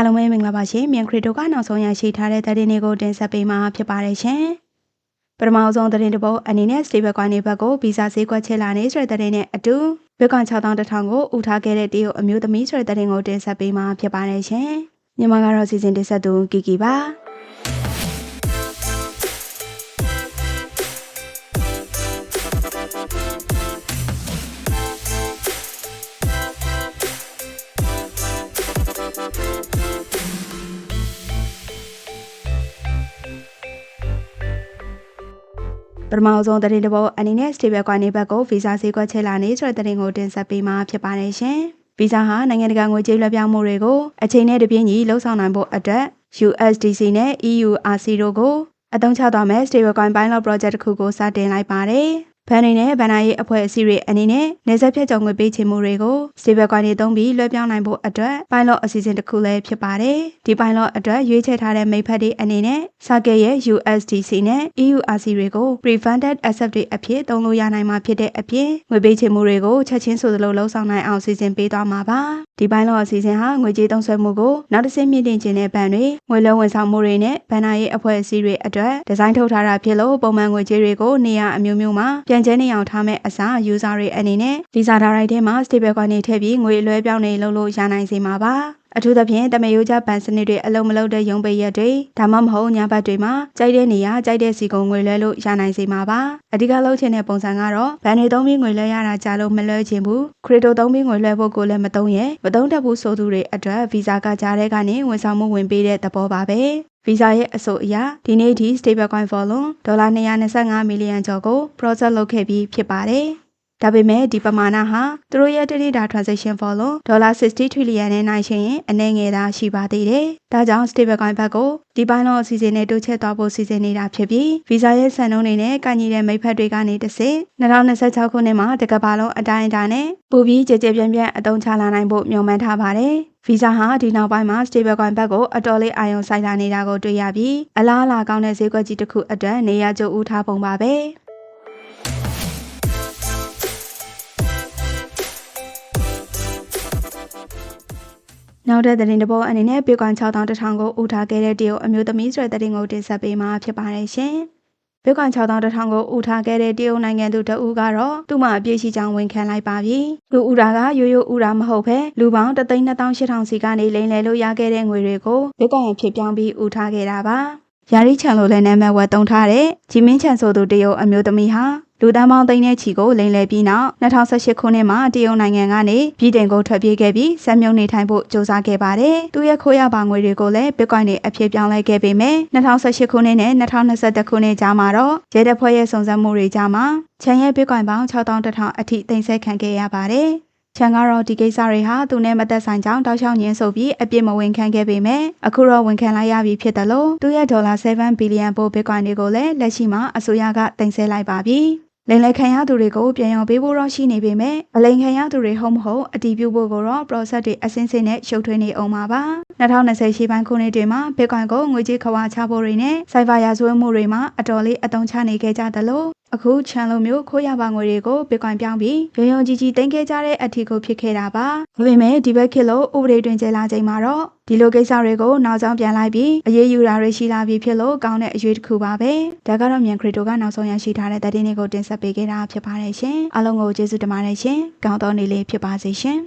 အားလုံးပဲမင်္ဂလာပါရှင်မြန်ခရစ်တိုကနောက်ဆုံးရရှိထားတဲ့သတင်းတွေကိုတင်ဆက်ပေးမှာဖြစ်ပါတယ်ရှင်ပထမဆုံးသတင်းတစ်ပုဒ်အနေနဲ့ stable coin ဘက်ကိုဗီဇာဈေးကွက်ချလာနေဆိုတဲ့သတင်းနဲ့အတူဘစ်ကွန်6100ကိုဥထားခဲ့တဲ့တရုတ်အမျိုးသမီးဆိုတဲ့သတင်းကိုတင်ဆက်ပေးမှာဖြစ်ပါတယ်ရှင်မြန်မာကတော့စီစဉ်တင်ဆက်သူကီကီပါ ပထမဆုံးသတင်းတစ်ပုဒ်အနေနဲ့ stable coin ဘက်ကိုဗီဇာဈေးကွက်ချလာနေဆိုတဲ့သတင်းကိုတင်ဆက်ပေးမှာဖြစ်ပါတယ်ရှင်ဗီဇာဟာနိုင်ငံတကာငွေကြေးလွှဲပြောင်းမှုတွေကိုအချိန်နဲ့တပြေးညီလှုပ်ဆောင်နိုင်ဖို့အတွက် USDC နဲ့ EURC တို့ကိုအသုံးချသွားမဲ့ stablecoin pilot project တစ်ခုကိုစတင်လိုက်ပါတယ်။ ဘဏ်တွေနဲ့ဗဏ္ဍာရေးအဖွဲ့အစည်းတွေအနေနဲ့နေဆက်ဖြတ်ကျော်ငွေပေးချေမှုတွေကို stablecoin တွေသုံးပြီးလွှဲပြောင်းနိုင်ဖို့အတွက် pilot အစီအစဉ်တစ်ခုလည်းဖြစ်ပါတယ်။ဒီ pilot အတွက်ရွေးချယ်ထားတဲ့မိတ်ဖက်တွေအနေနဲ့ Circle ရဲ့ USDC နဲ့ EURC တွေကို pre-funded asset တွေအဖြစ်သုံးလို့ရနိုင်မှာဖြစ်တဲ့အပြင်ငွေပေးချေမှုတွေကိုချက်ချင်းဆိုသလိုလှုံ့ဆော်နိုင်အောင်စီစဉ်ပေးသွားမှာပါ။ဒီ pilot အစီအစဉ်ဟာငွေကြေးသုံးစွဲမှုကိုနောက်တစ်ဆင့်မြင့်တင်ခြင်းတဲ့ဘဏ်တွေငွေလုံးဝန်ဆောင်မှုတွေနဲ့ဗဏ္ဍာရေးအဖွဲ့အစည်းတွေအတွက်ဒီဇိုင်းထုတ်ထားတာဖြစ်လို့ပုံမှန်ငွေကြေးတွေကိုနေရာအမျိုးမျိုးမှာပြန်ကျဲနေအောင်ထားမဲ့အစား user တွေအနေနဲ့ Visa Direct ထဲမှာ stable coin တွေထည့်ပြီးငွေလွှဲပြောင်းနေလုပ်လို့ရနိုင်စေမှာပါအထူးသဖြင့်တမယိုးကြပန်စနစ်တွေအလုံးမလုံးတဲ့ရုံးပိရက်တွေဒါမှမဟုတ်ညာဘတ်တွေမှာကြိုက်တဲ့နေရာကြိုက်တဲ့စီကုံငွေလွှဲလို့ရနိုင်စေမှာပါအဓိကလှုပ်ချင်တဲ့ပုံစံကတော့ဘန်တွေသုံးပြီးငွေလွှဲရတာကြာလို့မလွှဲချင်ဘူးခရစ်တိုသုံးပြီးငွေလွှဲဖို့ကိုလည်းမသုံးရဲ့မသုံးတတ်ဘူးဆိုသူတွေအတွက်ဗီဇာကကြားတဲ့ကနေဝန်ဆောင်မှုဝင်ပေးတဲ့သဘောပါပဲ ဗီဇာရဲ့အဆိုအရဒီနေ့ထိ stablecoin volume ဒေါ်လာ225မီလီယံကျော်ကို process လုပ်ခဲ့ပြီးဖြစ်ပါတယ် ဒါပေမဲ့ဒီပမာဏဟာသူတို့ရဲ့တတိတာ transaction volume ဒေါ်လာ60 trillion နဲ့နိုင်ရှင်ရင်အနေငယ်သာရှိပါသေးတယ်။ဒါကြောင့် stablecoin ဘက်ကိုဒီပိုင်းလုံးအစီအစဉ်နဲ့တိုးချဲ့သွားဖို့စီစဉ်နေတာဖြစ်ပြီး Visa ရဲ့စံနှုန်းတွေနဲ့ကန့်ညီတဲ့မိတ်ဖက်တွေကနေတဆင့်2026ခုနှစ်မှာတကဘာလုံးအတိုင်းအတာနဲ့ပိုပြီးကြည်ကြဲပြန့်ပြန့်အသုံးချလာနိုင်ဖို့မျှော်မှန်းထားပါတယ်။ Visa ဟာဒီနောက်ပိုင်းမှာ stablecoin ဘက်ကိုအတော်လေးအာရုံစိုက်လာနေတာကိုတွေ့ရပြီးအလားအလာကောင်းတဲ့ဈေးကွက်ကြီးတစ်ခုအတွက်နေရာကျဦးထားပုံပါပဲ။ နောက်တဲ့သတင်းတစ်ပုဒ်အနေနဲ့ဘီကွန်6100ကိုဥထားခဲ့တဲ့တရုတ်အမျိုးသမီးဆိုတဲ့သတင်းကိုတင်ဆက်ပေးမှာဖြစ်ပါတယ်ရှင်။ဘီကွန်6100ကိုဥထားခဲ့တဲ့တရုတ်နိုင်ငံသူတဦးကတော့သူ့မှာအပြည့်ရှိကြောင်းဝန်ခံလိုက်ပါပြီ။လူဥတာကရိုးရိုးဥတာမဟုတ်ဘဲလူပေါင်း32800စီကနေလိမ်လည်လို့ရခဲ့တဲ့ငွေတွေကိုဘီကွန်ရဖြစ်ပြောင်းပြီးဥထားခဲ့တာပါ။ယာရီချန်လိုလည်းနာမည်ဝတ်တုံထားတဲ့ဂျီမင်းချန်ဆိုသူတရုတ်အမျိုးသမီးဟာ လူတန်းပေါင်းသိန်းနဲ့ချီကိုလိမ်လည်ပြီးနောက်2018ခုနှစ်မှာတရုတ်နိုင်ငံကနေပြည်တင်ကိုထွက်ပြေးခဲ့ပြီးဆက်မြုံနေထိုင်ဖို့ကြိုးစားခဲ့ပါတယ်။သူရဲ့ခိုးရပါငွေတွေကိုလည်း Bitcoin တွေအဖြစ်ပြောင်းလဲခဲ့ပေမဲ့2018ခုနှစ်နဲ့2021ခုနှစ်ကြားမှာတော့ရဲတပ်ဖွဲ့ရဲ့စုံစမ်းမှုတွေကြားမှာချန်ရဲ့ Bitcoin ပေါင်း6100အထိသိမ်းဆည်းခံခဲ့ရပါတယ်။ချန်ကတော့ဒီကိစ္စတွေဟာသူနဲ့မသက်ဆိုင်ကြောင်းတောက်လျှောက်ညင်းဆိုပြီးအပြစ်မဝင်ခံခဲ့ပေမဲ့အခုတော့ဝန်ခံလိုက်ရပြီဖြစ်တယ်လို့သူရဲ့ဒေါ်လာ7ဘီလီယံပို့ Bitcoin တွေကိုလည်းလက်ရှိမှာအစိုးရကတင်ဆက်လိုက်ပါပြီ။ လိမ်လည်ခံရသူတွေကိုပြန်ရောင်းပေးဖို့တော့ရှိနေပေမဲ့အလိမ်ခံရသူတွေဟုတ်မဟုတ်အတီးပြုဖို့ကိုတော့ process တွေအစင်းစင်းနဲ့ရှုပ်ထွေးနေအောင်ပါပါ2020ရှေ့ပိုင်းခုနှစ်တွေမှာ Bitcoin ကိုငွေကြေးခွာချဖို့တွေနဲ့ cyber ရာဇဝတ်မှုတွေမှာအတော်လေးအသုံးချနေခဲ့ကြသလို အခုချန်လိုမျိုးခိုးရပါငွေတွေကို Bitcoin ပြောင်းပြီးရုံရုံကြီးကြီးတင်ခဲ့ကြတဲ့အထီကိုဖြစ်ခဲ့တာပါဒါပေမဲ့ဒီဘက်ခေတ်လို့ဥပဒေတွင်ကျလာချိန်မှာတော့ဒီလိုကိစ္စတွေကိုနောက်ဆုံးပြန်လိုက်ပြီးအရေးယူတာတွေရှိလာပြီးဖြစ်လို့ကောင်းတဲ့အရွေးတစ်ခုပါပဲဒါကတော့မြန်ခရစ်တိုကနောက်ဆုံးရရှိထားတဲ့သတင်းတွေကိုတင်ဆက်ပေးခဲ့တာဖြစ်ပါတယ်ရှင်အားလုံးကိုကျေးဇူးတင်ပါတယ်ရှင်ကောင်းသောနေ့လေးဖြစ်ပါစေရှင်